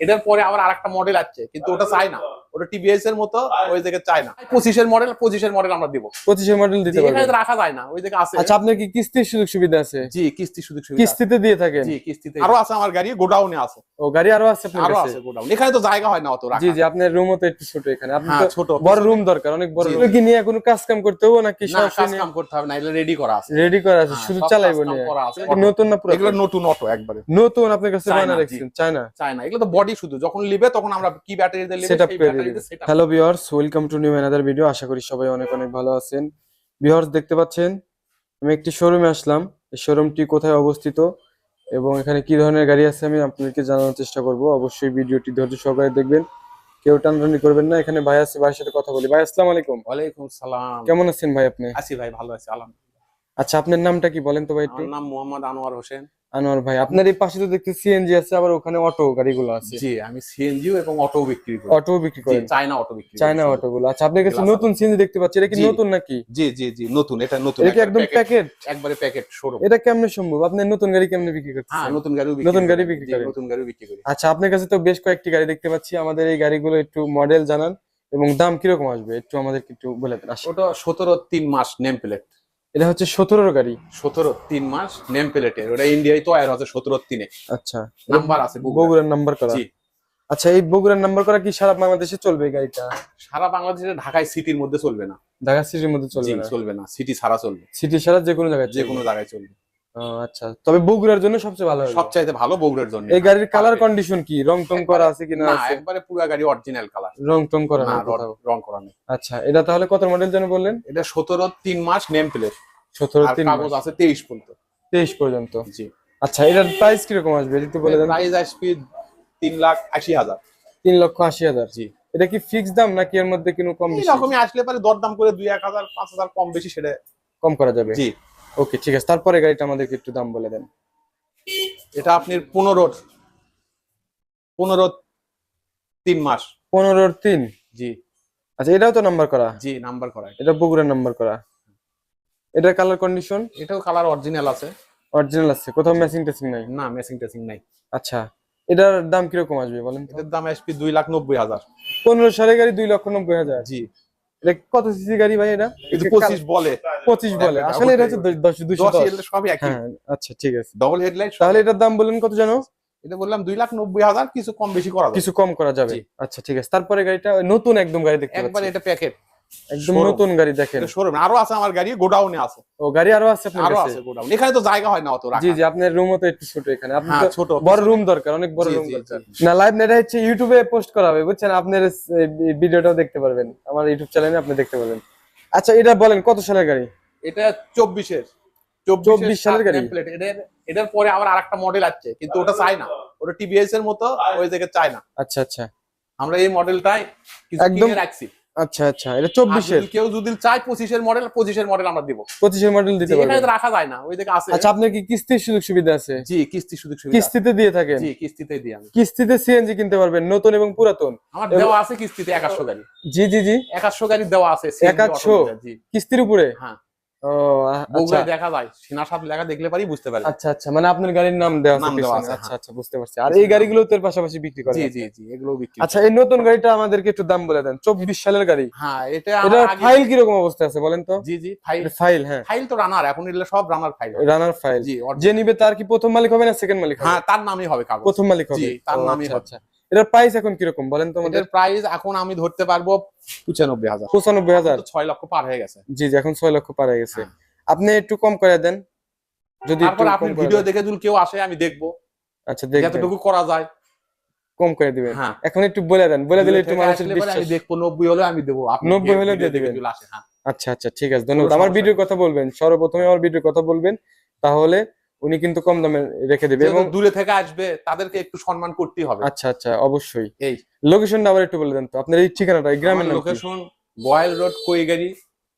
এটার পরে আবার আরেকটা মডেল আছে কিন্তু ওটা চাই না। ওটা টিভিএস এর মতো ওই দিকে চাই না। পঁচিশের মডেল পঁচিশের মডেল আমরা দিব। পঁচিশের মডেল দিতে পারবেন। রাখা যায় না ওই দিকে আছে। আচ্ছা আপনার কি কিস্তির সুযোগ সুবিধা আছে? জি কিস্তি সুযোগ সুবিধা কিস্তিতে দিয়ে থাকে জি কিস্তিতে। আরও আছে আমার গাড়ি গোডাউনে আছে। ও গাড়ি আরও আছে আরও আছে গোডাউন। এখানে তো জায়গা হয় না অত রাখা জি জি আপনার রুমও তো একটু ছোট এখানে। আপনি হ্যাঁ তো ছোট বড় রুম দরকার অনেক বড় রুম কি নিয়ে কোনো কাজ কাম করতে হবে নাকি না সব কাজ কাম করতে হবে না রেডি করা আছে। রেডি করা আছে হ্যাঁ, শুধু চালাইবো। নতুন না পুরো এগুলো নতুন অটো একবারে। নতুন আপনার কাছে চায়না, বানা জি। রাখছেন চায়না? এগুলো তো বডি শুধু। যখন লিবে তখন আমরা কি ব্যাটারি দিয়ে লিবে সেট আপ সেই ব্যাটারি দিয়ে hello viewers welcome to new another video আশা করি সবাই অনেক অনেক ভালো আছেন। ভিউয়ার্স দেখতে পাচ্ছেন? আমি একটি শোরুমে আসলাম। এই শোরুমটি কোথায় অবস্থিত? এবং এখানে কি ধরনের গাড়ি আছে আমি আপনাদেরকে জানানোর চেষ্টা করব। অবশ্যই ভিডিওটি ধৈর্য সহকারে দেখবেন। কেউ টানটানি করবেন না। এখানে ভাই আছে ভাইয়ের সাথে কথা বলি। ভাই আসসালামু আলাইকুম। ওয়ালাইকুম সালাম। কেমন আছেন ভাই আপনি? আছি ভাই ভালো আছি আলহামদুলিল্লাহ। আচ্ছা আপনার নামটা কি বলেন তো ভাই একটু? নাম মোহাম্মদ আনোয়ার হোসেন। আনোয়ার ভাই আপনার এই পাশে তো দেখতে সিএনজি আছে আবার ওখানে অটো গাড়িগুলো আছে। জি আমি সিএনজি এবং অটো বিক্রি করি। অটো বিক্রি জি, করেন চায়না অটো বিক্রি চায়না অটো গুলো। আচ্ছা আপনার কাছে নতুন সিএনজি দেখতে পাচ্ছি এটা কি নতুন নাকি? জি জি জি নতুন এটা নতুন। এটা একদম প্যাকেট একবারে প্যাকেট শোরুম এটা কেমনে সম্ভব? আপনি নতুন গাড়ি কেমনে বিক্রি হ্যাঁ নতুন গাড়ি নতুন গাড়ি বিক্রি করেন। নতুন গাড়ি বিক্রি করি। আচ্ছা আপনার কাছে তো বেশ কয়েকটি গাড়ি দেখতে পাচ্ছি। আমাদের এই গাড়িগুলো একটু মডেল জানান এবং দাম কীরকম আসবে? একটু আমাদেরকে একটু বলে দেন। ওটা সতেরো তিন মাস নেম প্লেট এটা হচ্ছে সতেরোর গাড়ি। সতেরো তিন মাস নেম প্লেটের ওটা ইন্ডিয়ায় তো আয়ার হচ্ছে সতেরো তিনে। আচ্ছা। নাম্বার আছে বগুড়ার। নাম্বার করা। আচ্ছা এই বগুড়ার নাম্বার করা কি সারা বাংলাদেশে চলবে এই গাড়িটা? সারা বাংলাদেশে ঢাকায় সিটির মধ্যে চলবে না। ঢাকা সিটির মধ্যে চলবে না? চলবে না। সিটি সারা চলবে। সিটি সারা যে কোনো জায়গায় যে কোনো জায়গায় চলবে। আচ্ছা। তবে বগুড়ার জন্য সবচেয়ে ভালো সবচাইতে ভালো বগুড়ার জন্য। এই গাড়ির কালার কন্ডিশন কি? রং টং করা আছে কিনা না একবারে পুরো গাড়ি অরিজিনাল কালার রং টং করা না। র- করা নেই। আচ্ছা এটা তাহলে কত মডেল যেন বললেন? এটা সতেরো তিন মাস নেম প্লেট সতেরো তিন কাগজ আছে তেইশ পর্যন্ত। তেইশ পর্যন্ত। জি। আচ্ছা এটার প্রাইস কীরকম আসবে? একটু বলে দেন। প্রাইস আসবে তিন লাখ আশি হাজার। তিন লক্ষ আশি হাজার। জি। এটা কি ফিক্স দাম নাকি এর মধ্যে কোনো কম বেশি? রকমই আসলে পারে দরদাম করে দুই এক হাজার পাঁচ হাজার কম বেশি সেটা কম করা যাবে। জি। ওকে ঠিক আছে। তারপরে গাড়িটা আমাদেরকে একটু দাম বলে দেন। এটা আপনি পনেরো পনেরো তিন মাস। পনেরোর তিন? জি। আচ্ছা এটাও তো নাম্বার করা? জি নাম্বার করা। এটা বগুড়ার নাম্বার করা। এটার কালার কন্ডিশন এটাও কালার অরিজিনাল আছে। অরিজিনাল আছে। কোথাও ম্যাচিং টেসিং নাই? না মেসিং টেসিং নাই। আচ্ছা এটার দাম কীরকম আসবে বলেন এটার দাম আসবে দুই লাখ নব্বই হাজার। পনেরো সালের গাড়ি দুই লক্ষ নব্বই হাজার। জি। এটা কত সিসি গাড়ি ভাই এটা? পঁচিশ বলে। পঁচিশ বলে। আসলে এটা হচ্ছে দশ- দশ সবই একই। হ্যাঁ আচ্ছা ঠিক আছে। ডবল হেডলাইট তাহলে এটার দাম বললেন কত জানো? এটা বললাম দুই লাখ নব্বই হাজার কিছু কম বেশি করা কিছু কম করা যাবে। আচ্ছা ঠিক আছে। তারপরে গাড়িটা নতুন একদম গাড়ি দেখতে একবার এটা প্যাকেট একদম নতুন গাড়ি দেখেন। শোরুম। আরও আছে আমার গাড়ি গোডাউনে আছে। ও গাড়ি আরও আছে আপনার কাছে? আছে গোডাউন। এখানে তো জায়গা হয় না অত রাখা জি জি আপনার রুমও তো একটু ছোট এখানে। আপনি হ্যাঁ তো ছোট। বড় রুম দরকার অনেক বড় রুম দরকার। না লাইভ নেট হচ্ছে ইউটিউবে পোস্ট করা হবে বুঝছেন? আপনার ভিডিওটাও দেখতে পারবেন। আমার ইউটিউব চ্যানেলে আপনি দেখতে পারবেন। আচ্ছা এটা বলেন কত সালের গাড়ি? এটা চব্বিশের। 24 সালের গাড়ি? এটার পরে আবার আরেকটা মডেল আছে কিন্তু ওটা চাই না। ওটা টিভিএস এর মতো ওই চাই না। আচ্ছা আচ্ছা। আমরা এই মডেলটাই কিছু একদম রাখছি। আচ্ছা আচ্ছা। এটা চব্বিশের। কেউ যদি চায় পঁচিশের মডেল পঁচিশের মডেল আমরা দিব। পঁচিশের মডেল দিতে এখানে পারবেন। রাখা যায় না ওই দিকে আছে। আচ্ছা আপনার কি কিস্তির সুযোগ সুবিধা আছে? জি কিস্তি সুযোগ সুবিধা। কিস্তিতে দিয়ে থাকেন? জি কিস্তিতে দিই আমি। কিস্তিতে সিএনজি কিনতে পারবেন নতুন এবং পুরাতন। আমার দেওয়া আছে কিস্তিতে একাশশো গাড়ি। জি জি জি। একাশশো গাড়ি দেওয়া আছে 100 জি। কিস্তির উপরে? হ্যাঁ। ও আচ্ছা। বগুড়ায় দেখা যায়। সিনা সাপ লেখা দেখলে পারি বুঝতে পারি। আচ্ছা আচ্ছা মানে আপনার গাড়ির নাম দেওয়া আছে আচ্ছা হ্যাঁ। আচ্ছা বুঝতে পারছি। আর এই গাড়িগুলো তো এর পাশাপাশি বিক্রি করে জি জি জি এগুলো বিক্রি আচ্ছা এই নতুন গাড়িটা আমাদেরকে একটু দাম বলে দেন। চব্বিশ সালের গাড়ি। হ্যাঁ এটা ফাইল অবস্থা আছে বলেন তো? জি জি ফাইল। ফাইল হ্যাঁ। ফাইল তো রানার এখন এগুলো সব রানার ফাইল। রানার ফাইল। জি যে নিবে তার কি প্রথম মালিক হবে না সেকেন্ড মালিক হবে? হ্যাঁ তার নামই হবে কাগজ। প্রথম মালিক হবে। জি, তার নামই হবে। আচ্ছা। এটার প্রাইস এখন কীরকম বলেন তো আমাদের? প্রাইস এখন আমি ধরতে পারব পঁচানব্বই হাজার। পঁচানব্বই হাজার? ছয় লক্ষ পার হয়ে গেছে। জি জি এখন ছয় লক্ষ পার হয়ে গেছে। হ্যাঁ। আপনি একটু কম করে দেন। যদি আপনি ভিডিও। দেখে যদি কেউ আসে আমি দেখব। আচ্ছা দেখবেন। যতটুকু করা যায়। কম করে দিবেন। হ্যাঁ। এখন একটু বলে দেন। বলে দিলে একটু মানুষের আমি বিশ্বাস দেখব নব্বই হলে আমি দেবো। আপনি 90 হলে দিয়ে দিবেন। হ্যাঁ। আচ্ছা আচ্ছা ঠিক আছে ধন্যবাদ। আমার ভিডিওর কথা বলবেন। সর্বপ্রথমে আমার ভিডিওর কথা বলবেন। তাহলে উনি কিন্তু কম দামে রেখে দেবে এবং দূরে থেকে আসবে তাদেরকে একটু সম্মান করতেই হবে। আচ্ছা আচ্ছা অবশ্যই। এই। লোকেশনটা আবার একটু বলে দেন তো। আপনার এই ঠিকানাটা এই গ্রামের নাম লোকেশন গোয়াল রোড কৈগাড়ি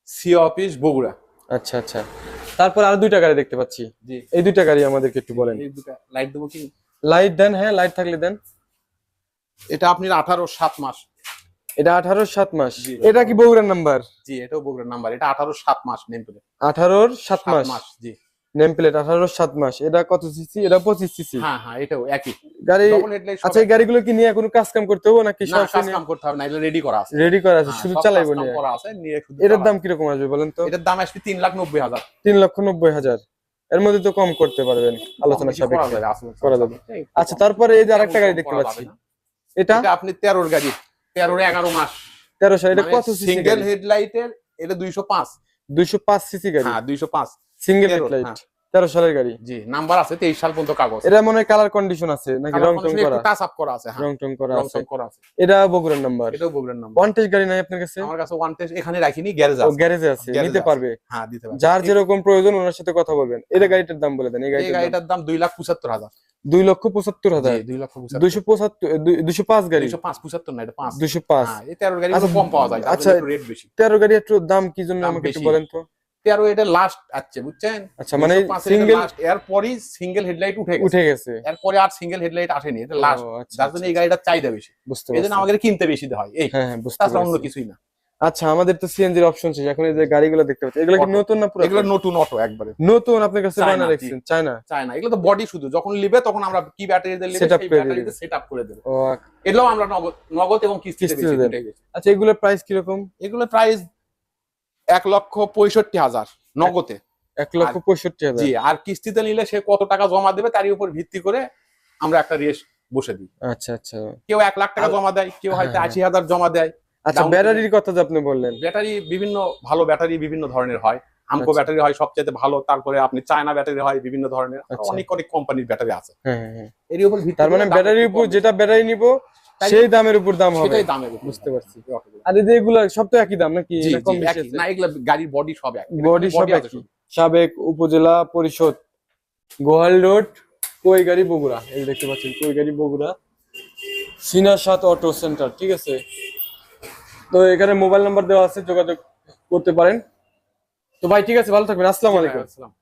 সি অফিস বগুড়া। আচ্ছা আচ্ছা। তারপর আর দুইটা গাড়ি দেখতে পাচ্ছি। জি। এই দুইটা গাড়ি আমাদেরকে একটু বলেন। এই দুটো লাইট দেবো কি? লাইট দেন হ্যাঁ লাইট থাকলে দেন। এটা আপনি আঠারো সাত মাস। এটা আঠারো সাত মাস। জি। এটা কি বগুড়ার নাম্বার? জি এটাও বগুড়ার নাম্বার। এটা আঠারো সাত মাস নেম আঠারোর সাত সাত মাস। মাস জি। নেম প্লেট আঠারো সাত মাস। এটা কত সিসি? এটা পঁচিশ সিসি। হ্যাঁ হ্যাঁ এটাও একই। গাড়ি আচ্ছা এই গাড়িগুলো কি নিয়ে কোনো কাজ কাম করতে হবে নাকি না কাজ কাম করতে হবে না এটা রেডি করা আছে। রেডি করা আছে হ্যাঁ, শুধু সব চালাইবো নিয়ে। করা আছে নিয়ে শুধু এটার। দাম কীরকম আসবে বলেন তো? এটার দাম আসবে তিন লাখ নব্বই হাজার। তিন লক্ষ নব্বই হাজার। এর মধ্যে তো কম করতে পারবেন আলোচনা সাপেক্ষে। করা যাবে। আচ্ছা তারপরে এই যে আরেকটা গাড়ি দেখতে পাচ্ছি। এটা? আপনি তেরোর গাড়ি তেরোর এগারো মাস। তেরো সাল এটা কত সিসি সিঙ্গেল হেডলাইটের এটা দুইশো পাঁচ। পাঁচ দুইশো পাঁচ সিসি গাড়ি। হ্যাঁ দুইশো পাঁচ। সিঙ্গেল হেডলাইট হ্যাঁ। তেরো সালের গাড়ি। জি নাম্বার আছে তেইশ সাল পর্যন্ত কাগজ। এটা মনে হয় কালার কন্ডিশন আছে নাকি রং টং করা? টাচ আপ করা আছে হ্যাঁ। রং টং করা আছে। করা আছে। এটা বগুড়ার নাম্বার এটাও বগুড়ার নাম্বার ওয়ান টেস্ট গাড়ি নাই আপনার কাছে? আমার কাছে ওয়ান টেস্ট এখানে রাখিনি গ্যারেজ ও আছে। গ্যারেজে আছে নিতে পারবে। হ্যাঁ দিতে পারবে। যার যেরকম প্রয়োজন ওনার সাথে কথা বলবেন। এটা গাড়িটার দাম বলে দেন এই গাড়িটার দাম। দুই লাখ পঁচাত্তর হাজার। দুই লক্ষ পঁচাত্তর হাজার। দুই লক্ষ পঁচাত্তর। দুইশো পঁচাত্তর দুইশো পাঁচ গাড়ি। দুইশো পাঁচ পঁচাত্তর না এটা পাঁচ। দুইশো পাঁচ। তেরো গাড়ি আচ্ছা, কম পাওয়া যায় আচ্ছা, আচ্ছা রেট বেশি। তেরো গাড়ি একটু দাম কি জন্য আমাকে একটু বলেন তো? তেরো এটা লাস্ট আসছে বুঝছেন? আচ্ছা মানে সিঙ্গেল এরপরই সিঙ্গেল হেডলাইট উঠে গেছে। উঠে গেছে। এরপরে আর সিঙ্গেল হেডলাইট আসেনি এটা লাস্ট আচ্ছা, যার জন্য এই আচ্ছা, গাড়িটার চাহিদা বেশি। বুঝতে এই জন্য আমাদের কিনতে বেশি হয়। এই হ্যাঁ হ্যাঁ বুঝতে তাছাড়া অন্য কিছুই না। আচ্ছা আমাদের তো সিএনজির অপশন ছিল এখন এই যে গাড়িগুলো দেখতে পাচ্ছি এগুলো কি নতুন না পুরো এগুলো নতুন অটো একবারে। নতুন আপনার কাছে চায়না, বানা। রাখছেন চায়না? চায় এগুলো তো বডি শুধু। যখন নিবে তখন আমরা কি ব্যাটারি দিয়ে Set সেই করে ব্যাটারিতে দেবে। সেট আপ করে দেবো। ও এগুলো আমরা নগদ নগদ এবং কিস্তিতে বেশি। আচ্ছা এগুলোর প্রাইস কীরকম? এগুলো প্রাইস এক লক্ষ পঁয়ষট্টি হাজার নগদে। এক লক্ষ পঁয়ষট্টি হাজার। জি আর কিস্তিতে নিলে সে কত টাকা জমা দেবে তারই উপর ভিত্তি করে আমরা একটা রেস বসে দিই। আচ্ছা আচ্ছা। কেউ এক লাখ টাকা জমা দেয় কেউ হয়তো হ্যাঁ, আশি হাজার জমা দেয়। আচ্ছা ব্যাটারির কথা যে আপনি বললেন। ব্যাটারি বিভিন্ন ভালো ব্যাটারি বিভিন্ন ধরনের হয়। আমকো আচ্ছা। ব্যাটারি হয় সবচেয়ে ভালো তারপরে আপনি চায়না ব্যাটারি হয় বিভিন্ন ধরনের। আচ্ছা। অনেক অনেক কোম্পানির ব্যাটারি আছে। হ্যাঁ হ্যাঁ, হ্যাঁ। এর উপর তার মানে ব্যাটারির উপর যেটা ব্যাটারি নিব সেই দামের উপর দাম। হবে। সেটাই দামের বুঝতে পারছি। আর এই যে এগুলো সব তো একই দাম নাকি? কম বেশি না এগুলো গাড়ির বডি সব এক বডি সব একই। সাবেক উপজেলা পরিষদ গোহাল রোড কৈগাড়ি বগুড়া। এই দেখতে পাচ্ছেন কৈগাড়ি বগুড়া সিনা সাত অটো সেন্টার ঠিক আছে? তো এখানে মোবাইল নাম্বার দেওয়া আছে যোগাযোগ করতে পারেন। তো ভাই ঠিক আছে ভালো থাকবেন। আসসালামু আলাইকুম। আসসালাম।